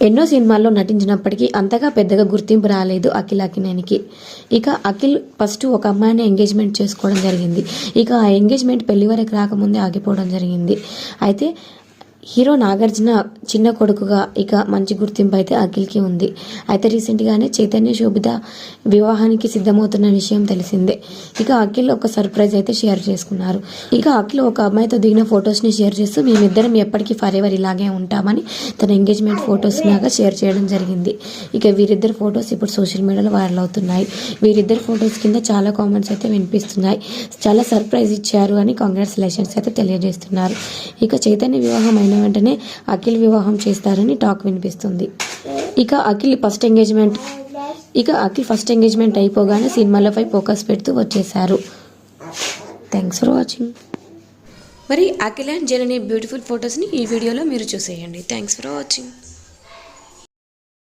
ఎన్నో సినిమాల్లో నటించినప్పటికీ అంతగా పెద్దగా గుర్తింపు రాలేదు అఖిల్ అఖినేనికి. ఇక అఖిల్ ఫస్ట్ ఒక అమ్మాయిని ఎంగేజ్మెంట్ చేసుకోవడం జరిగింది. ఇక ఆ ఎంగేజ్మెంట్ పెళ్ళి వరకు రాకముందే ఆగిపోవడం జరిగింది. అయితే హీరో నాగార్జున చిన్న కొడుకుగా ఇక మంచి గుర్తింపు అయితే అఖిల్కి ఉంది. అయితే రీసెంట్గానే చైతన్య శోభిత వివాహానికి సిద్ధమవుతున్న విషయం తెలిసిందే. ఇక అఖిల్ ఒక సర్ప్రైజ్ అయితే షేర్ చేసుకున్నారు. ఇక అఖిల్ ఒక అమ్మాయితో దిగిన ఫొటోస్ని షేర్ చేస్తూ మేమిద్దరం ఎప్పటికీ ఫర్ ఎవర్ ఇలాగే ఉంటామని తన ఎంగేజ్మెంట్ ఫొటోస్ లాగా షేర్ చేయడం జరిగింది. ఇక వీరిద్దరు ఫొటోస్ ఇప్పుడు సోషల్ మీడియాలో వైరల్ అవుతున్నాయి. వీరిద్దరు ఫొటోస్ కింద చాలా కామెంట్స్ అయితే వినిపిస్తున్నాయి. చాలా సర్ప్రైజ్ ఇచ్చారు అని కాంగ్రాచులేషన్స్ అయితే తెలియజేస్తున్నారు. ఇక చైతన్య వివాహం వెంటనే అఖిల్ వివాహం చేస్తారని టాక్ వినిపిస్తుంది. ఇక అఖిల్ ఫస్ట్ ఎంగేజ్మెంట్ ఇక అఖిల్ ఫస్ట్ ఎంగేజ్మెంట్ అయిపోగానే సినిమాలపై ఫోకస్ పెడుతూ వచ్చేసారు థ్యాంక్స్ ఫర్ వాచింగ్ మరి అఖిల్ అండ్ జనని బ్యూటిఫుల్ ఫొటోస్ని ఈ వీడియోలో మీరు చూసేయండి. Thanks for watching